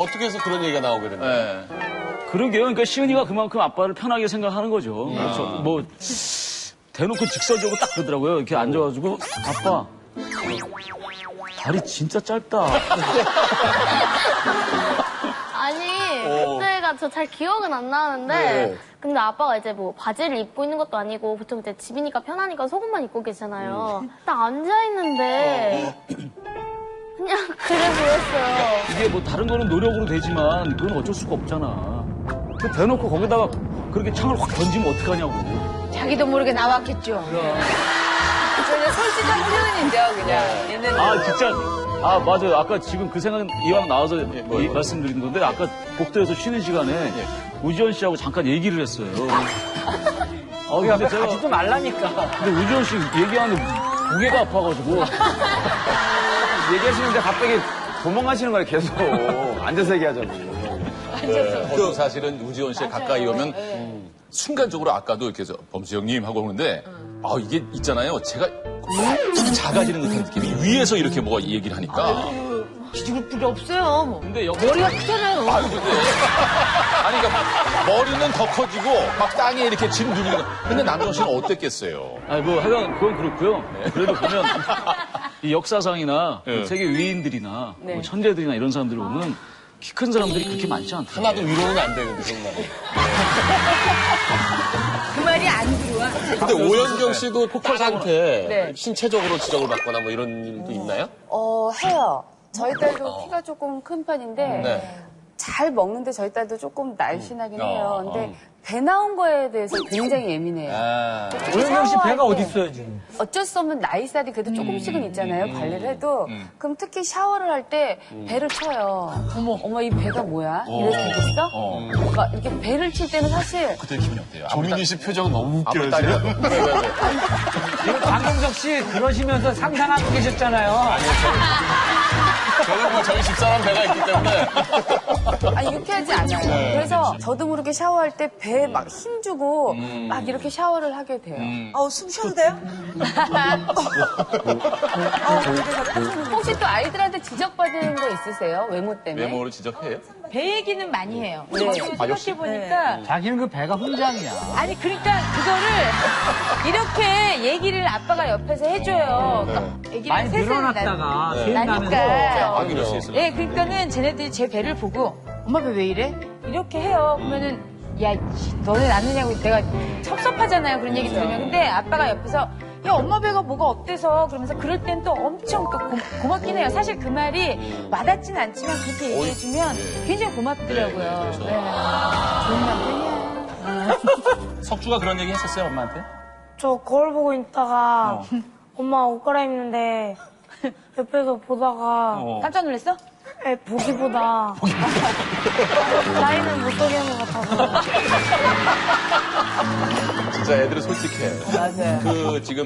어떻게 해서 그런 얘기가 나오게 됐나요? 네. 그러게요. 그러니까 시은이가 그만큼 아빠를 편하게 생각하는 거죠. 그래서 뭐 대놓고 직설적으로 딱 그러더라고요. 이렇게 앉아가지고 아빠 다리 진짜 짧다. 아니 어. 그때가 저 잘 기억은 안 나는데 네. 근데 아빠가 이제 뭐 바지를 입고 있는 것도 아니고 보통 이제 집이니까 편하니까 속옷만 입고 계시잖아요. 딱 앉아 있는데 그냥 그래 보였어요. 이게 뭐 다른 거는 노력으로 되지만 그건 어쩔 수가 없잖아. 그 대놓고 거기다가 그렇게 창을 확 던지면 어떡하냐고. 자기도 모르게 나왔겠죠. 그냥 솔직한 표현이죠, 그냥. 얘는 아 진짜 아 맞아요 아까 지금 그 생각 이왕 나와서 이- 말씀드린 건데 아까 복도에서 쉬는 시간에 우지원 씨하고 잠깐 얘기를 했어요. 아 근데 제가 가지도 말라니까. 근데 우지원 씨 얘기하는데 고개가 아파가지고 얘기하시는데 갑자기 도망가시는 거예요, 계속. 앉아서 얘기하자고. 저도 사실은 우지원 씨에 가까이 오면 순간적으로 아까도 이렇게 해서 범수 형님 하고 오는데 아 이게 있잖아요. 제가 확 작아지는 듯한 느낌이 위에서 이렇게 뭐가 이 얘기를 하니까 기죽을 필요 없어요. 뭐. 근데 여, 머리가 크잖아요. 아유 근데 아니 그러니까 머리는 더 커지고 막 땅에 이렇게 짐 누르는 거. 근데 남정 씨는 어땠겠어요? 아니 뭐 하여간 그건 그렇고요. 그래도 보면 이 역사상이나 네. 세계 위인들이나 뭐 천재들이나 이런 사람들 보면 키 큰 사람들이 그렇게 많지 않다. 하나도 위로는 안 되는데 정말. 그 말이 안 들어와. 근데 오연경 씨도 포컬 상태 네. 신체적으로 지적을 받거나 뭐 이런 일도 있나요? 어, 해요. 저희 딸도 키가 조금 큰 편인데 네. 잘 먹는데 저희 딸도 조금 날씬하긴 어, 해요. 근데 어. 배 나온 거에 대해서 굉장히 예민해요. 아. 오영경 씨 배가 때 어디 있어요, 지금? 어쩔 수 없는 나이살이 그래도 조금씩은 있잖아요. 관리를 해도. 그럼 특히 샤워를 할 때 배를 쳐요. 어머, 어머, 이 배가 뭐야? 이래도 되겠어? 어. 막 이렇게 배를 칠 때는 사실 그때 기분이 어때요? 조민희 씨 표정 너무 웃겨요. 지금. 왜, 왜, 왜? 지금 강동석 씨 그러시면서 상상하고 계셨잖아요. 저는 뭐 저희 집사람 배가 있기 때문에 아니 유쾌하지 않아요. 그래서 저도 모르게 샤워할 때 배에 막 힘주고 막 이렇게 샤워를 하게 돼요. 어, 숨 쉬어도 돼요? 혹시 또 아이들한테 지적받은 거 있으세요? 외모 때문에? 외모를 지적해요? 배 얘기는 많이 해요. 네. 생각해보니까. 자기는 그 배가 혼장이야. 아니, 그러니까 그거를 이렇게 얘기를 아빠가 옆에서 해줘요. 그러니까 얘기를 많이 늘어났다가. 나니까. 아기로 씨에서. 네, 그러니까는 쟤네들이 제 배를 보고 엄마 배 왜 이래? 이렇게 해요. 그러면은 야, 이, 너네 낳느냐고 내가 섭섭하잖아요. 그런 얘기 들으면. 근데 아빠가 옆에서 야, 엄마 배가 뭐가 어때서? 그러면서 그럴 땐 또 엄청 또 고, 맙긴 해요. 사실 그 말이 와닿진 않지만 그렇게 얘기해주면 굉장히 고맙더라고요. 네, 네, 그렇죠. 네. 좋은 남편이야. 석주가 그런 얘기 했었어요, 엄마한테? 저 거울 보고 있다가 엄마 옷 갈아입는데 옆에서 보다가 깜짝 놀랐어? 에, 보기보다 나이는 못 속이는 것 같아서 진짜 애들은 솔직해. 맞아요. 그 지금